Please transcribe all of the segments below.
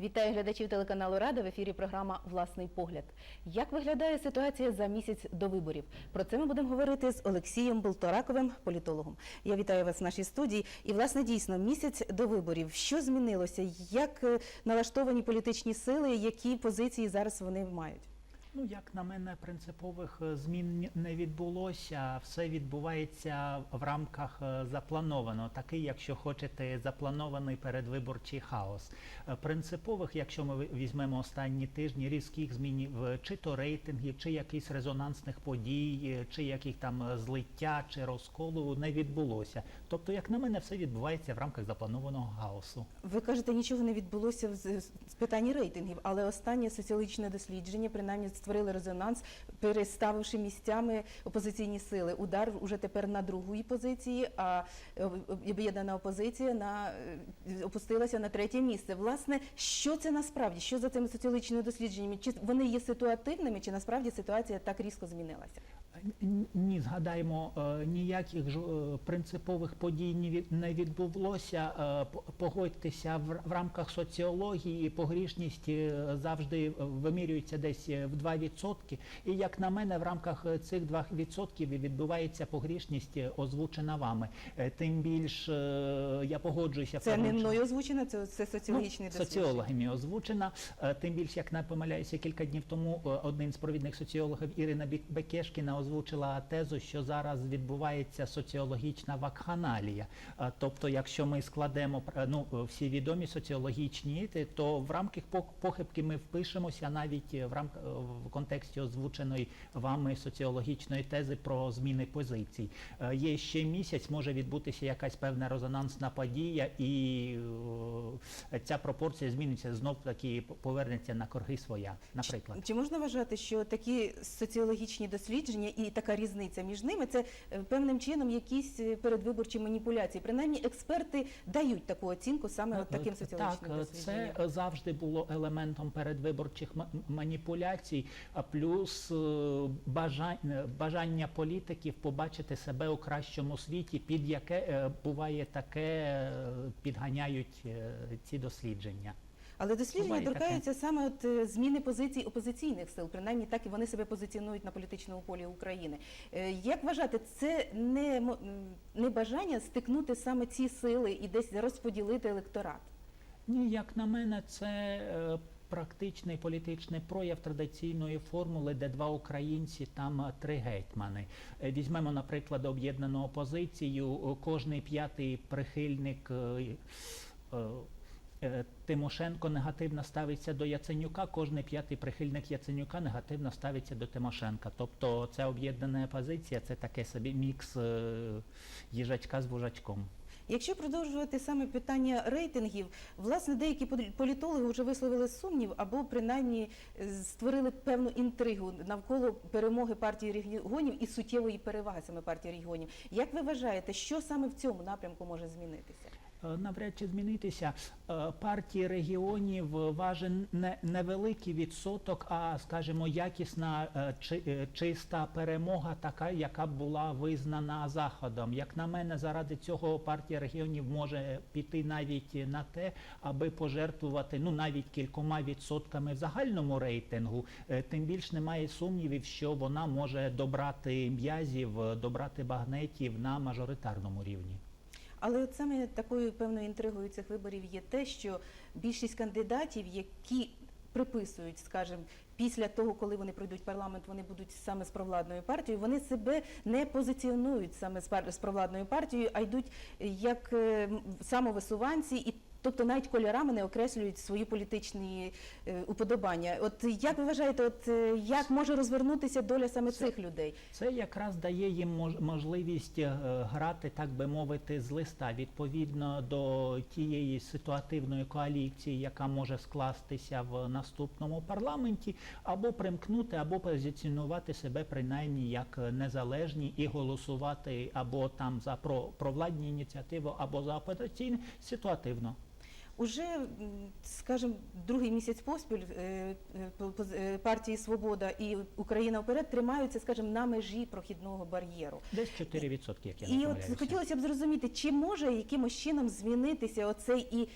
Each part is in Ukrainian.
Вітаю глядачів телеканалу Рада в ефірі програма Власний погляд. Як виглядає ситуація за місяць до виборів? Про це ми будемо говорити з Олексієм Болтораковим, політологом. Я вітаю вас в нашій студії. І власне дійсно місяць до виборів. Що змінилося? Як е, налаштовані політичні сили? Які позиції зараз вони мають? Ну, як на мене, принципових е, змін не відбулося. Все відбувається в рамках е, запланованого. Такий, якщо хочете, запланований передвиборчий хаос. Е, Принципових, якщо ми візьмемо останні тижні, різких змінів, е, чи то рейтингів, чи якихось резонансних подій, чи яких там злиття, чи розколу не відбулося. Тобто, як на мене, все відбувається в рамках запланованого хаосу. Ви кажете, нічого не відбулося в питанні рейтингів, але останнє соціологічне дослідження принаймні створили резонанс, переставивши місцями опозиційні сили. Удар уже тепер на другій позиції, а е, об'єднана опозиція на е, опустилася на третє місце. Власне, що це насправді? Що за цими соціологічними дослідженнями? Чи вони є ситуативними, чи насправді ситуація так різко змінилася? Ні, згадаємо, е, ніяких е, принципових подій не від- відбулося. Е, Погодьтеся в рамках соціології, погрішність завжди вимірюється десь в 2%. І як на мене, в рамках цих 2% відбувається погрішність, озвучена вами. Тим більш я погоджуюся Це не мною озвучено, це, це соціологічне Ну, дослідження. соціологами озвучена. Тим більше, як не помиляюся, кілька днів тому один з провідних соціологів Ірина Бекешкіна озвучила тезу, що зараз відбувається соціологічна вакханалія. Е, Тобто, якщо ми складемо е, ну, всі відомі соціологічні, то в рамках похибки ми впишемося навіть е, в рамках в контексті озвученої вами соціологічної тези про зміни позицій. Є ще місяць, може відбутися якась певна резонансна подія, і ця пропорція зміниться знов таки повернеться на круги своя. Наприклад, Чи можна вважати, що такі соціологічні дослідження і така різниця між ними це е, певним чином якісь е, передвиборчі маніпуляції? Принаймні, експерти дають таку оцінку саме от таким Е, соціологічним так, це завжди було елементом передвиборчих маніпуляцій, а плюс бажання, бажання політиків побачити себе у кращому світі, під яке буває таке, підганяють ці дослідження. Але дослідження торкаються саме от е, зміни позицій опозиційних сил, принаймні так і вони себе позиціонують на політичному полі України. Е, Як вважати, це не, не бажання стикнути саме ці сили і десь розподілити електорат? Ні, як на мене, це е, практичний політичний прояв традиційної формули, де два українці, там три гетьмани. Візьмемо, наприклад, об'єднану опозицію. Кожний п'ятий прихильник. Е, Тимошенко негативно ставиться до Яценюка, кожний п'ятий прихильник Яценюка негативно ставиться до Тимошенка. Тобто це об'єднана опозиція, це таке собі мікс е, їжачка з вужачком. Якщо продовжувати саме питання рейтингів, власне, деякі полі- політологи вже висловили сумнів або принаймні е, створили певну інтригу навколо перемоги партії регіонів і суттєвої переваги саме партії регіонів. Як ви вважаєте, що саме в цьому напрямку може змінитися? Е, Навряд чи змінитися Е, партії регіонів важен не невеликий відсоток, а скажімо, якісна е, чи- е, чиста перемога, така, яка була визнана заходом. Як на мене, заради цього партія регіонів може піти навіть на те, аби пожертвувати ну навіть кількома відсотками в загальному рейтингу. Е, Тим більш немає сумнівів, що вона може добрати м'язів, е, добрати багнетів на мажоритарному рівні. Але от саме такою певною інтригою цих виборів є те, що більшість кандидатів, які приписують, скажімо, після того, коли вони пройдуть парламент, вони будуть саме з провладною партією, вони себе не позиціонують саме з провладною партією, а йдуть як е, самовисуванці і. Тобто навіть кольорами не окреслюють свої політичні е, уподобання. От як ви вважаєте, от е, як може розвернутися доля саме цих людей? Це якраз дає їм мож- можливість е, грати, так би мовити, з листа відповідно до тієї ситуативної коаліції, яка може скластися в наступному парламенті, або примкнути, або позиціонувати себе принаймні як незалежні і голосувати або там за про провладні ініціативи, або за опозиційні ситуативно. Уже, скажем, скажімо, другий місяць поспіль е, е, е, партії Свобода і Україна вперед тримаються, скажімо, на межі прохідного бар'єру. Десь 4%, як я не І от хотілося б зрозуміти, чи може якимось чином змінитися оцей і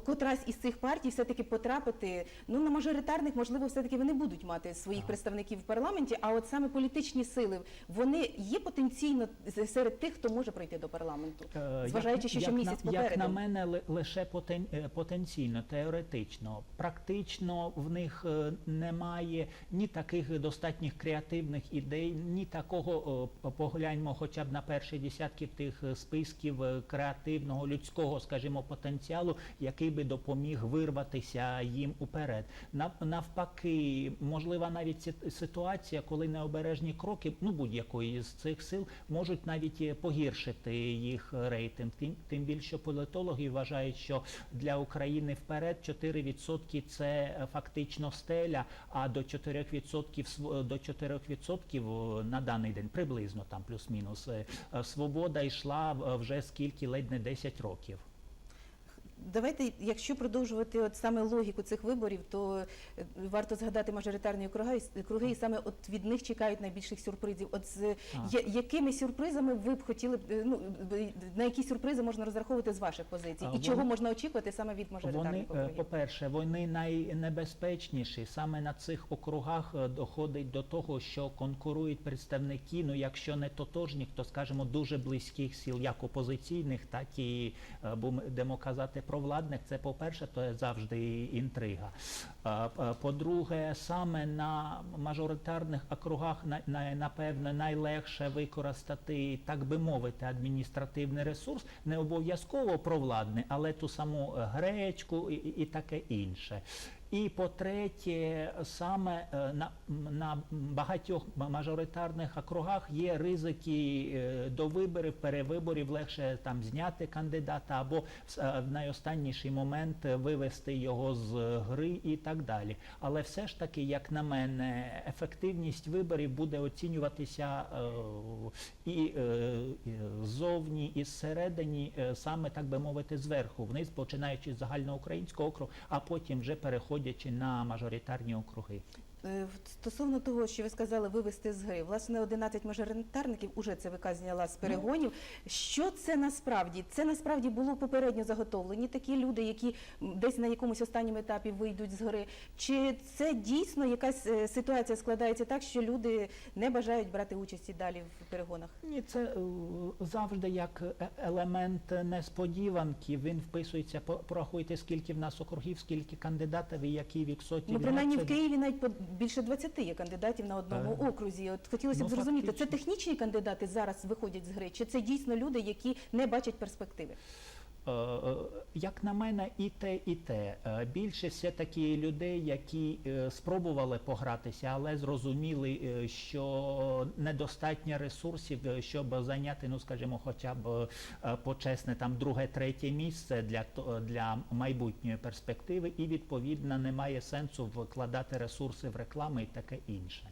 котрась із цих партій все-таки потрапити. Ну на мажоритарних, можливо, все-таки вони будуть мати своїх представників в парламенті. А от саме політичні сили вони є потенційно серед тих, хто може пройти до парламенту, Е, зважаючи, що ще місяць попереду. Як на мене, лише потен, е, потенційно, теоретично. Практично в них е, немає ні таких достатніх креативних ідей, ні такого погляньмо хоча б на перші десятки тих списків креативного людського, скажімо, потенціалу, який би допоміг вирватися їм уперед. Нав- Навпаки, можлива навіть ситуація, коли необережні кроки, ну будь-якої з цих сил можуть навіть е, погіршити їх рейтинг. Тим, тим більше політологи вважають, що для України вперед 4% це е, фактично стеля, а до 4% св- до 4% на даний день приблизно там плюс-мінус е, е, свобода йшла е, вже скільки ледь не 10 років. Давайте, якщо продовжувати от саме логіку цих виборів, то е, варто згадати мажоритарні округи, круги, і саме от від них чекають найбільших сюрпризів. От з я- якими сюрпризами ви б хотіли е, ну на які сюрпризи можна розраховувати з ваших позицій, і вони- чого можна очікувати саме від Вони, мажоритарних е, округів? по-перше, вони найнебезпечніші. Саме на цих округах доходить до того, що конкурують представники, ну якщо не тотожніх, то скажімо, дуже близьких сіл, як опозиційних, так і будемо казати провладних. Це по-перше, то є завжди інтрига. По-друге, саме на мажоритарних округах на- на- напевно найлегше використати, так би мовити, адміністративний ресурс, не обов'язково провладний, але ту саму гречку і таке інше. І по-третє, саме е, на, на багатьох мажоритарних округах є ризики е, до виборів, перевиборів, легше там зняти кандидата або в е, в найостанніший момент вивести його з гри і так далі. Але все ж таки, як на мене, ефективність виборів буде оцінюватися і ззовні, і зсередині, саме так би мовити, зверху вниз, починаючи з загальноукраїнського округу, а потім вже переходячи на мажоритарні округи. Е, в- Стосовно того, що ви сказали, вивести з гри, власне, 11 мажоритарників уже ЦВК зняла з перегонів. Що це насправді? Це насправді було попередньо заготовлені такі люди, які десь на якомусь останньому етапі вийдуть з гри. Чи це дійсно якась е, ситуація складається так, що люди не бажають брати участі далі в перегонах? Ні, це е, завжди як е- елемент несподіванки. Він вписується. Порахуйте, скільки в нас округів, скільки кандидатів і які відсотки. Ну, принаймні в Києві навіть по більше 20 є кандидатів на одному Е, окрузі. От хотілося б ну, зрозуміти, це фактично. технічні кандидати зараз виходять з гри, чи це дійсно люди, які не бачать перспективи? Е, е, Як на мене, і те, і те. Е, Більшість все таки людей, які спробували погратися, але зрозуміли, що недостатньо ресурсів, щоб зайняти, ну скажімо, хоча б почесне там друге, третє місце для для майбутньої перспективи, і відповідно немає сенсу вкладати ресурси в рекламу і таке інше.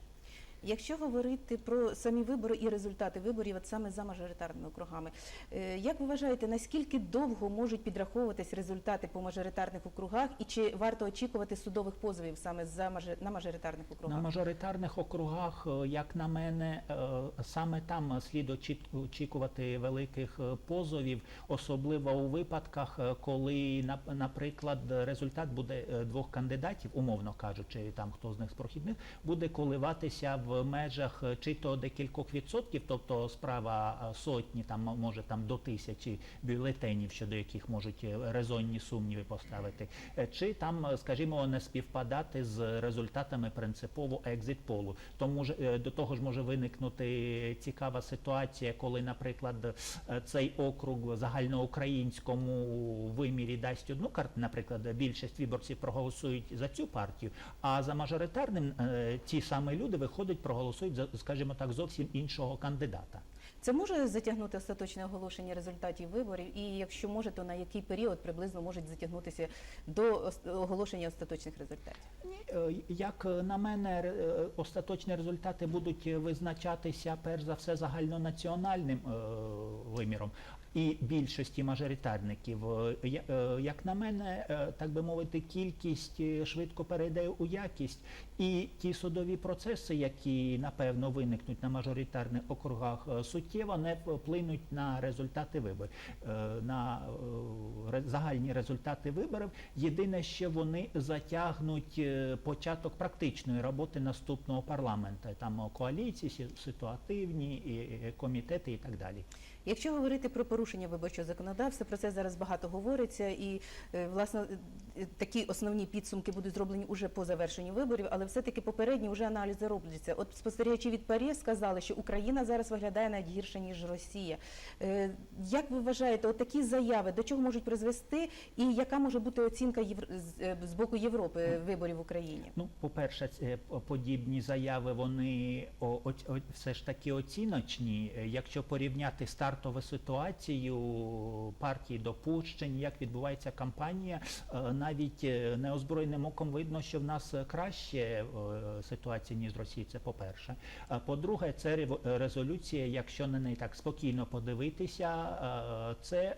Якщо говорити про самі вибори і результати виборів, от саме за мажоритарними округами, е, як ви вважаєте, наскільки довго можуть підраховуватись результати по мажоритарних округах, і чи варто очікувати судових позовів саме за на мажоритарних На мажоритарних округах, е, як на мене, е, саме там слід очі- очікувати великих позовів, особливо у випадках, коли, нап- наприклад, результат буде двох кандидатів, умовно кажучи, там хто з них з прохідних, буде коливатися в межах е, чи то декількох відсотків, тобто справа е, сотні, там може там до тисячі бюлетенів, щодо яких можуть е, резонні сумніви поставити, чи там, скажімо, не співпадати з результатами принципово екзит-полу. Тому ж до того ж може виникнути цікава ситуація, коли, наприклад, цей округ в загальноукраїнському вимірі дасть одну карту, наприклад, більшість виборців проголосують за цю партію, а за мажоритарним ті самі люди виходять, проголосують за, скажімо так, зовсім іншого кандидата. Це може затягнути остаточне оголошення результатів виборів, і якщо може, то на який період приблизно можуть затягнутися до оголошення остаточних результатів? Е, Як на мене, е, остаточні результати будуть визначатися перш за все загальнонаціональним е, виміром. І більшості мажоритарників. Е, е, Як на мене, е, так би мовити, кількість швидко перейде у якість, і ті судові процеси, які напевно виникнуть на мажоритарних округах, суттєво не вплинуть на результати виборів, на загальні результати виборів. Єдине, що вони затягнуть початок практичної роботи наступного парламенту. Там коаліції, ситуативні комітети і так далі. Якщо говорити про порушення виборчого законодавства, про це зараз багато говориться, і е, власне такі основні підсумки будуть зроблені уже по завершенню виборів, але все-таки попередні вже аналізи робляться. От спостерігачі від Парі сказали, що Україна зараз виглядає навіть гірше ніж Росія. Е, Як ви вважаєте, от такі заяви до чого можуть призвести, і яка може бути оцінка Євр- з- е, боку Європи виборів в Україні? Ну, по-перше, подібні заяви вони все ж таки оціночні. Е, Якщо порівняти стартову ситуацію партії допущень, як відбувається кампанія, е, навіть е, неозброєним оком видно, що в нас е, краще е, ситуація ніж Росії. Це по-перше. А по-друге, це резолюція. Якщо на неї так спокійно подивитися, це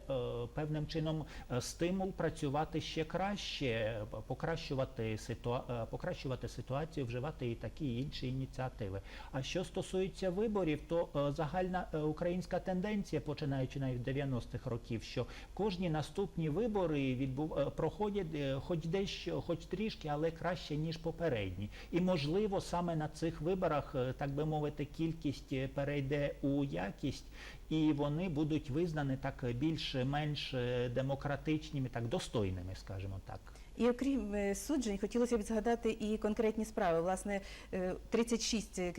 певним чином стимул працювати ще краще, покращувати ситуа- покращувати ситуацію, вживати і такі і інші ініціативи. А що стосується виборів, то загальна українська тенденція, починаючи навіть з 90-х років, що кожні наступні вибори відбув проходять, хоч дещо, хоч трішки, але краще ніж попередні. І можливо, саме на цих виборах, е, так би мовити, кількість е, перейде у якість, і вони будуть визнані так е, більш-менш е, демократичними, так достойними, скажімо так. І окрім е, суджень, хотілося б згадати і конкретні справи. Власне, е, 36 е,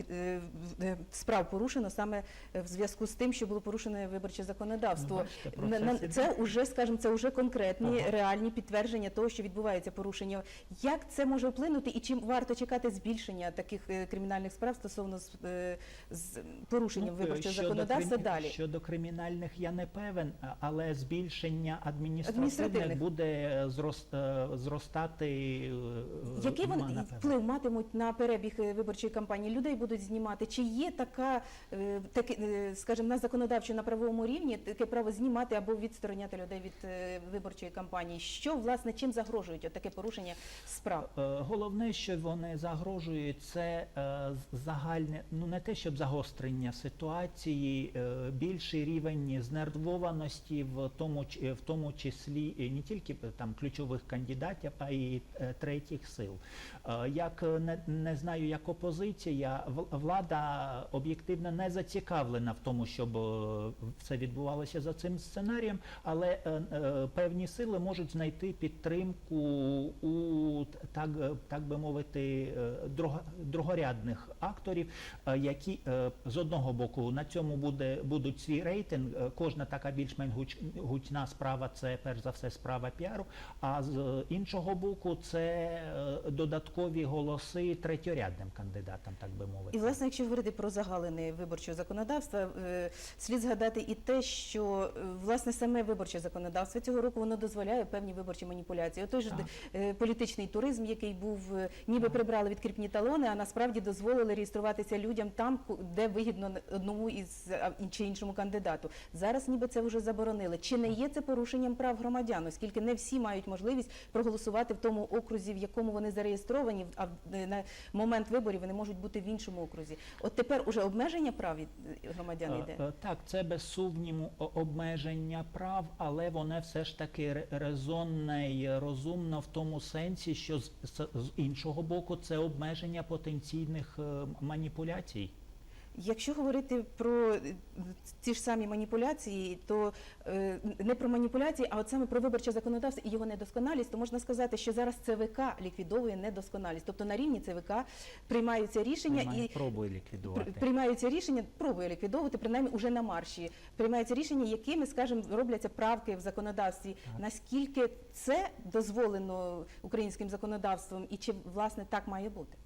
е, справ порушено саме в зв'язку з тим, що було порушене виборче законодавство. Ну, бачите, Це вже, скажімо, це вже конкретні Ага. реальні підтвердження того, що відбувається порушення. Як це може вплинути, і чим варто чекати збільшення таких кримінальних справ стосовно з, з порушенням Ну, виборчого щодо законодавства крим- далі? Щодо кримінальних я не певен, але збільшення адміністративних, Адміністративних. буде зрос- е, зростати. е, Який вони напевно. вплив матимуть на перебіг е, виборчої кампанії? Людей будуть знімати. Чи є така, е, таке, скажімо, на законодавчо на правовому рівні таке право знімати або відстороняти людей від виборчої кампанії? Що власне чим загрожують таке порушення справ? Головне, що вони загрожують, це загальне, ну не те, щоб загострення ситуації, більший рівень знервованості в тому, в тому числі не тільки там ключових кандидатів, а й е, третіх сил. Е, Як е, не, не знаю, як опозиція, влада об'єктивно не зацікавлена в тому, щоб все відбувалося за цим сценарієм, але певні сили можуть знайти підтримку у так, так би мовити, другорядних акторів, які з одного боку на цьому буде будуть свій рейтинг. Кожна така більш-менш гучна справа це перш за все справа піару. А з іншого боку, це е, додаткові голоси третьорядним кандидатам, так би мовити. І власне, якщо говорити про загалини виборчого законодавства, е, слід згадати і те, що е, власне саме виборче законодавство цього року воно дозволяє певні виборчі маніпуляції. Же Так. політичний туризм, який був ніби прибрали відкріпні талони, а насправді дозволили реєструватися людям там, де вигідно одному із чи іншому кандидату. Зараз ніби це вже заборонили. Чи не є це порушенням прав громадян, оскільки не всі мають можливість проголосувати в тому окрузі, в якому вони зареєстровані, а на момент виборів вони можуть бути в іншому окрузі. От тепер уже обмеження прав е, громадян йде. е, Так, це без сумніву обмеження прав, але воно все ж таки ре- резонне і розумно в тому сенсі, що з іншого боку це обмеження потенційних е, маніпуляцій. Якщо говорити про е, ті ж самі маніпуляції, то е, не про маніпуляції, а от саме про виборче законодавство і його недосконалість, то можна сказати, що зараз ЦВК ліквідовує недосконалість. Тобто на рівні ЦВК приймаються рішення Приймає- і пробує ліквідувати. Приймаються рішення, пробує ліквідовувати, принаймні уже на марші. Приймаються рішення, якими, скажімо, робляться правки в законодавстві. Наскільки це дозволено українським законодавством, і чи власне так має бути?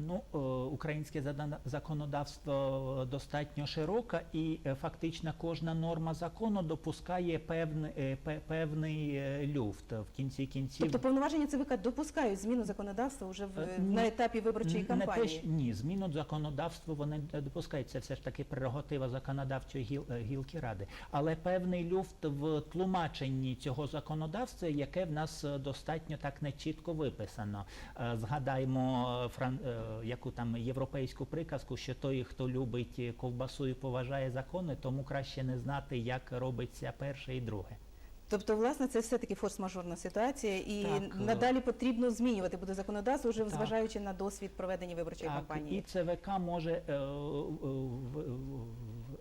Ну, е, українське законодавство достатньо широке, і е, фактично кожна норма закону допускає певний, е, певний е, люфт в кінці кінців. Тобто повноваження ЦВК допускають зміну законодавства вже в, Е, ні. на етапі виборчої Н- Не те, що- ні, зміну законодавства вони допускають. Це все ж таки прерогатива законодавчої гіл, е, гілки ради. Але певний люфт в тлумаченні цього законодавства, яке в нас е, достатньо так нечітко виписано. Е, Згадаймо е, фран, е, яку там європейську приказку, що той, хто любить е, ковбасу і поважає закони, тому краще не знати, як робиться перше і друге. Тобто, власне, це все-таки форс-мажорна ситуація, і Так, е. надалі потрібно змінювати буде законодавство, вже Так. зважаючи на досвід проведення виборчої Так, кампанії. і ЦВК може е, е,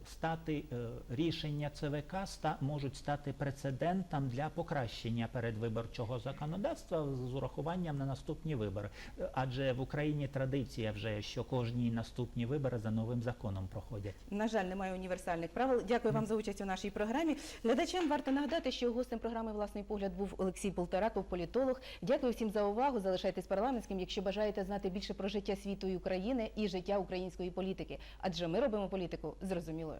стати е, рішення ЦВК ста, можуть стати прецедентом для покращення передвиборчого законодавства з урахуванням на наступні вибори. Адже в Україні традиція вже, що кожні наступні вибори за новим законом проходять. На жаль, немає універсальних правил. Дякую вам за участь у нашій програмі. Глядачам варто нагадати, що Гостем програми власний погляд був Олексій Полтораков, політолог. Дякую всім за увагу. Залишайтесь парламентським, якщо бажаєте знати більше про життя світу і України і життя української політики. Адже ми робимо політику зрозумілою.